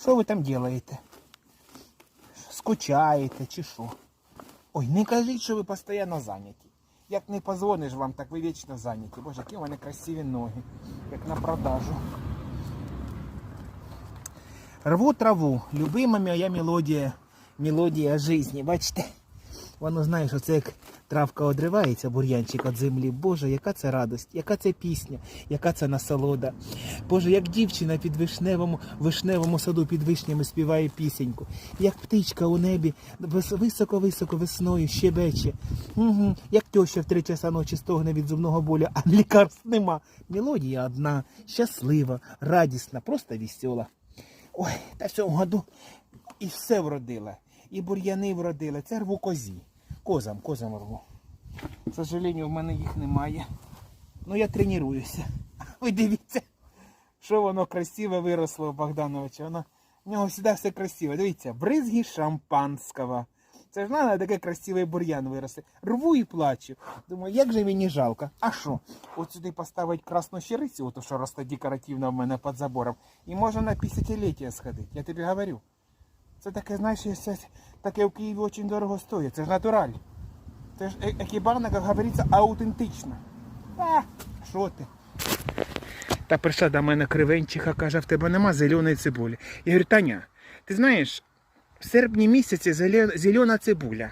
Що ви там робите? Скучаєте чи що? Ой, не кажіть, що ви постійно зайняті. Як не позвониш вам, так ви вічно зайняті. Боже, які у мене красиві ноги, як на продажу. Рву траву. Любима моя мелодія, мелодія жизни. Бачите? Воно знає, що це як травка одривається, бур'янчик від землі. Боже, яка це радость, яка це пісня, яка це насолода. Боже, як дівчина під вишневому, вишневому саду під вишнями співає пісеньку, як птичка у небі високо-високо весною щебече. Угу. Як теща в три часа ночі стогне від зубного болю, а лікарств нема. Мелодія одна, щаслива, радісна, просто весела. Ой, та в цьому году і все вродила. І бур'яни вродили. Це рву козі. Козам, козам рву. К сожалению, в мене їх немає. Ну я тренуюся. Ви дивіться, що воно красиве виросло у Богдановича. Воно, в нього завжди все красиве. Дивіться, бризги шампанського. Це ж надо такий красивий бур'ян вирости. Рву і плачу. Думаю, як же мені жалко. А що? От сюди поставить красну щирицю, ото що росте декоративно в мене під забором. І можна на 50-ліття сходити. Я тобі говорю. Це таке, знаєш, це, таке в Києві дуже дорого стоїть. Це ж натураль. Це ж е- екібарна, як говориться, аутентична. А, що ти? Та прийшла до мене кривенчиха, каже, в тебе нема зеленої цибулі. Я говорю, Таня, ти знаєш, в серпні місяці зелена цибуля.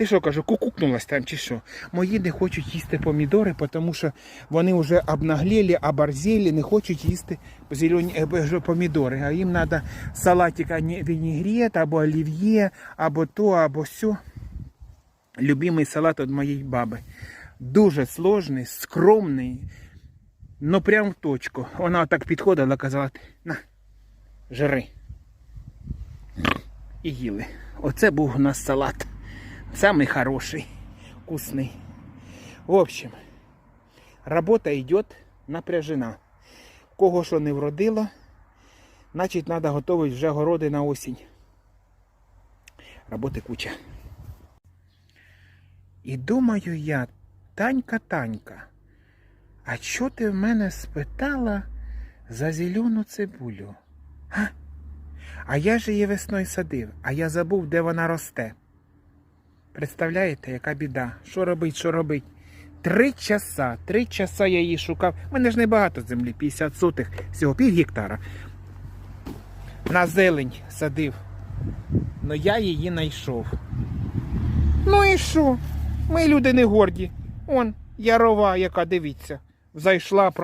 Ти що кажу, кукукнулась там чи що? Мої не хочуть їсти помідори, тому що вони вже обнагліли, оборзели, не хочуть їсти зелені е, помідори. А їм треба салатик вінігрет, або олів'є, або то, або сьо. Любимий салат від моєї баби. Дуже сложний, скромний, ну прям в точку. Вона так підходила, казала, на, жри. І їли. Оце був у нас салат. Самый хороший, вкусный. В общем, работа идет напряжена. Кого що не вродило, значить треба готувати вже городи на осінь. Роботи куча. І думаю я, Танька, Танька, а чо ти в мене спитала за зелену цибулю? Га? А я ж її весною садив, а я забув, де вона росте. Представляєте, яка біда? Що робить, що робить? Три часа, три часа я її шукав. У мене ж небагато землі, 50 сотих, всього пів гектара. На зелень садив. Но я її знайшов. Ну і що? Ми люди не горді. Он, ярова, яка дивіться, зайшла.